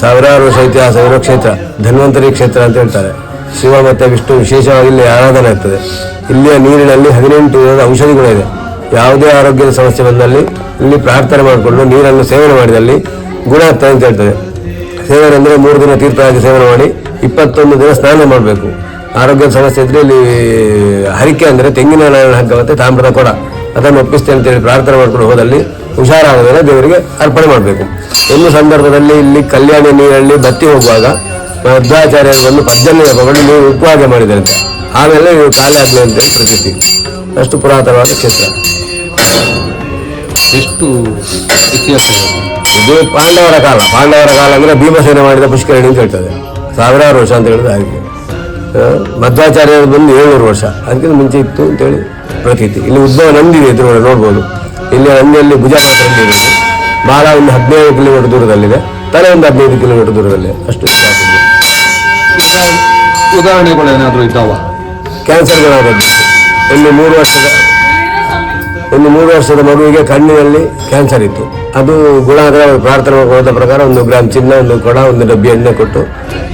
ಸಾವಿರಾರು ವರ್ಷ ಇರೋ ಕ್ಷೇತ್ರ, ಧನ್ವಂತರಿ ಕ್ಷೇತ್ರ ಅಂತ ಹೇಳ್ತಾರೆ. ಶಿವ ಮತ್ತು ವಿಷ್ಣು ವಿಶೇಷವಾಗಿ ಇಲ್ಲಿ ಆರಾಧನೆ ಆಗ್ತದೆ. ಇಲ್ಲಿಯ ನೀರಿನಲ್ಲಿ ಹದಿನೆಂಟು ವಿಧದ ಔಷಧಿಗಳು ಇದೆ. ಯಾವುದೇ ಆರೋಗ್ಯದ ಸಮಸ್ಯೆ ಬಂದಲ್ಲಿ ಇಲ್ಲಿ ಪ್ರಾರ್ಥನೆ ಮಾಡಿಕೊಂಡು ನೀರನ್ನು ಸೇವನೆ ಮಾಡಿದಲ್ಲಿ ಗುಣ ಆಗ್ತದೆ ಅಂತ ಹೇಳ್ತದೆ. ಸೇವನೆ ಅಂದರೆ ಮೂರು ದಿನ ತೀರ್ಥವಾಗಿ ಸೇವನೆ ಮಾಡಿ ಇಪ್ಪತ್ತೊಂದು ದಿನ ಸ್ನಾನ ಮಾಡಬೇಕು. ಆರೋಗ್ಯದ ಸಮಸ್ಯೆ ಇದ್ರೆ ಇಲ್ಲಿ ಹರಿಕೆ ಅಂದರೆ ತೆಂಗಿನ ಹಗ್ಗ ಮತ್ತು ತಾಮ್ರದ ಕೊಡ. ಅದನ್ನು ಒಪ್ಪಿಸ್ತೇನೆ ಅಂತೇಳಿ ಪ್ರಾರ್ಥನೆ ಮಾಡ್ಕೊಂಡು ಹೋದಲ್ಲಿ ಹುಷಾರಾಗದರೆ ದೇವರಿಗೆ ಅರ್ಪಣೆ ಮಾಡಬೇಕು. ಒಂದು ಸಂದರ್ಭದಲ್ಲಿ ಇಲ್ಲಿ ಕಲ್ಯಾಣಿ ನೀರಲ್ಲಿ ಬತ್ತಿ ಹೋಗುವಾಗ ಮಧ್ವಾಚಾರ್ಯರು ಬಂದು ಪದ್ಧತಿ ಹಬ್ಬಗಳು ನೀವು ಉಪವಾಸ ಅಂತ ಆಮೇಲೆ ನೀವು ಖಾಲಿ ಆಗಲಿ ಅಂತೇಳಿ ಪ್ರತೀತಿ. ಅಷ್ಟು ಪುರಾತನವಾದ ಕ್ಷೇತ್ರ. ಎಷ್ಟು ಇತಿಹಾಸ ಇದೆ? ಪಾಂಡವರ ಕಾಲ. ಪಾಂಡವರ ಕಾಲ ಅಂದರೆ ಭೀಮಸೇನ ಮಾಡಿದ ಪುಷ್ಕರಣಿ ಅಂತ ಹೇಳ್ತದೆ. ಸಾವಿರಾರು ವರ್ಷ ಅಂತ ಹೇಳಿದ್ರೆ ಹಾಗೆ. ಮಧ್ವಾಚಾರ್ಯರು ಬಂದು ಏಳ್ನೂರು ವರ್ಷ. ಅದಕ್ಕಿಂತ ಮುಂಚೆ ಇತ್ತು ಅಂತೇಳಿ ಪ್ರತೀತಿ. ಇಲ್ಲಿ ಉದ್ಭವ ನಂದಿದೆ ಎದುರುಗಡೆ ನೋಡ್ಬೋದು. ಇಲ್ಲಿ ಭುಜಾಪಾತ್ರ ಇದೆ ಬಾಲ ಒಂದು ಹದಿನೈದು ಕಿಲೋಮೀಟರ್ ದೂರದಲ್ಲಿದೆ. ತಲೆ ಒಂದು ಹದಿನೈದು ಕಿಲೋಮೀಟರ್ ದೂರದಲ್ಲಿ ಅಷ್ಟು ಉದಾಹರಣೆಗಳು ಏನಾದರೂ ಇದ್ದಾವ? ಕ್ಯಾನ್ಸರ್ಗಳಾದದ್ದು. ಒಂದು ಮೂರು ವರ್ಷದ ಒಂದು ಮೂರು ವರ್ಷದ ಮಗುವಿಗೆ ಕಣ್ಣಿನಲ್ಲಿ ಕ್ಯಾನ್ಸರ್ ಇತ್ತು. ಅದು ಗುಣ ಆದರೆ ಅವರು ಪ್ರಾರ್ಥನೆ ಹೋದ ಪ್ರಕಾರ ಒಂದು ಗ್ರಾಮ್ ಚಿನ್ನ ಒಂದು ಕೊಡ ಒಂದು ಡಬ್ಬಿ ಎಣ್ಣೆ ಕೊಟ್ಟು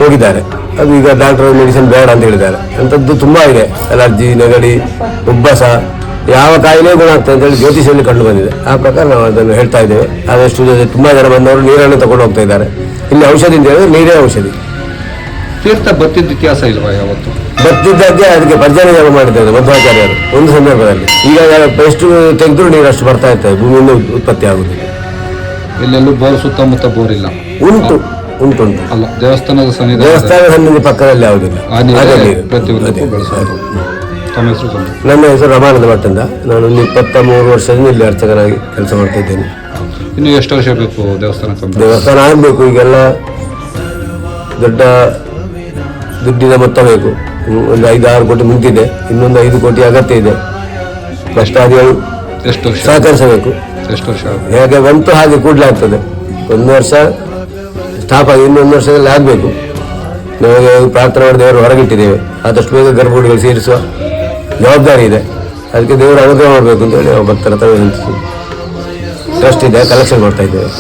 ಹೋಗಿದ್ದಾರೆ. ಅದು ಈಗ ಡಾಕ್ಟರ್ ಮೆಡಿಸಿನ್ ಬೇಡ ಅಂತ ಹೇಳಿದ್ದಾರೆ. ಅಂಥದ್ದು ತುಂಬ ಇದೆ. ಅಲರ್ಜಿ ನೆಗಡಿ ಉಬ್ಬಸ ಯಾವ ಕಾಯಿಲೆ ಗುಣ ಆಗ್ತದೆ ಅಂತೇಳಿ ಜ್ಯೋತಿಷಲ್ಲಿ ಕಂಡು ಬಂದಿದೆ. ಆ ಪ್ರಕಾರ ನಾವು ಅದನ್ನು ಹೇಳ್ತಾ ಇದ್ದೇವೆ. ಆದಷ್ಟು ತುಂಬಾ ಜನ ಬಂದವರು ನೀರನ್ನು ತಗೊಂಡು ಹೋಗ್ತಾ ಇದ್ದಾರೆ. ಇಲ್ಲಿ ಔಷಧಿ ಅಂತ ಹೇಳಿದ್ರೆ ನೀರೇ ಔಷಧಿ. ತೀರ್ಥ ಬತ್ತಿದ್ದ ಇತಿಹಾಸ ಇಲ್ವಾ ಯಾವತ್ತು? ಬತ್ತಿದ್ದಾಗೆ ಅದಕ್ಕೆ ಭರ್ಜನೆ ಜಾಗ ಮಾಡಿದ್ದಾರೆ ಮಧ್ವಾಚಾರ್ಯರು ಒಂದು ಸಂದರ್ಭದಲ್ಲಿ. ಈಗ ಎಷ್ಟು ತೆಗೆದ್ರು ನೀರು ಅಷ್ಟು ಬರ್ತಾ ಇರ್ತದೆ ಭೂಮಿಯಿಂದ ಉತ್ಪತ್ತಿ ಆಗುದಿಲ್ಲ. ಎಲ್ಲೆಲ್ಲೂ ಬೋರ್ ಸುತ್ತಮುತ್ತ ಬೋರ್ ಇಲ್ಲ. ಉಂಟು ಉಂಟು ಅಲ್ಲ ದೇವಸ್ಥಾನದ ಸನ್ನಿಧಾನ ದೇವಸ್ಥಾನದ ಸನ್ನಿಧಿ ಪಕ್ಕದಲ್ಲಿ ಯಾವುದಿಲ್ಲ. ಆ ನನ್ನ ಹೆಸರು ರಮಾನಂದ ಭಟ್ ಅಂತ ನಾನು ಒಂದು ಇಪ್ಪತ್ತ ಮೂರು ವರ್ಷದಿಂದ ಇಲ್ಲಿ ಅರ್ಚಕನಾಗಿ ಕೆಲಸ ಮಾಡ್ತಾ ಇದ್ದೇನೆ ಇನ್ನು ಎಷ್ಟು ವರ್ಷ ಬೇಕು ದೇವಸ್ಥಾನ ದೇವಸ್ಥಾನ ಆಗಬೇಕು ಈಗೆಲ್ಲ ದೊಡ್ಡ ದುಡ್ಡಿನ ಮೊತ್ತ ಬೇಕು. ಒಂದು ಐದು ಆರು ಕೋಟಿ ಮುಗಿದಿದೆ. ಇನ್ನೊಂದು ಐದು ಕೋಟಿ ಅಗತ್ಯ ಇದೆ. ಭ್ರಷ್ಟಾದಿಗಳು ಎಷ್ಟು ವರ್ಷ? ಸಹಕರಿಸಬೇಕು. ಎಷ್ಟು ವರ್ಷ? ಹೇಗೆ ಬಂತು ಹಾಗೆ ಕೂಡಲಾಗ್ತದೆ ಒಂದು ವರ್ಷ ಸ್ಟಾಪ್ ಆಗಿ ಇನ್ನೊಂದು ವರ್ಷದಲ್ಲಿ ಆಗಬೇಕು. ನಮಗೆ ಪ್ರಾರ್ಥನೆ ಮಾಡಿ ದೇವರು ಹೊರಗಿಟ್ಟಿದ್ದೇವೆ. ಆದಷ್ಟು ಬೇಗ ಗರ್ಭಗುಡಿಗಳು ಸೇರಿಸುವ ಜವಾಬ್ದಾರಿ ಇದೆ. ಅದಕ್ಕೆ ದೇವರು ಅನುಗ್ರಹ ಮಾಡಬೇಕು ಅಂತ ಹೇಳಿ ಭಕ್ತರ ಹತ್ರ ಟ್ರಸ್ಟ್ ಇದೆ ಕಲೆಕ್ಷನ್ ಮಾಡ್ತಾ ಇದ್ದೇವೆ.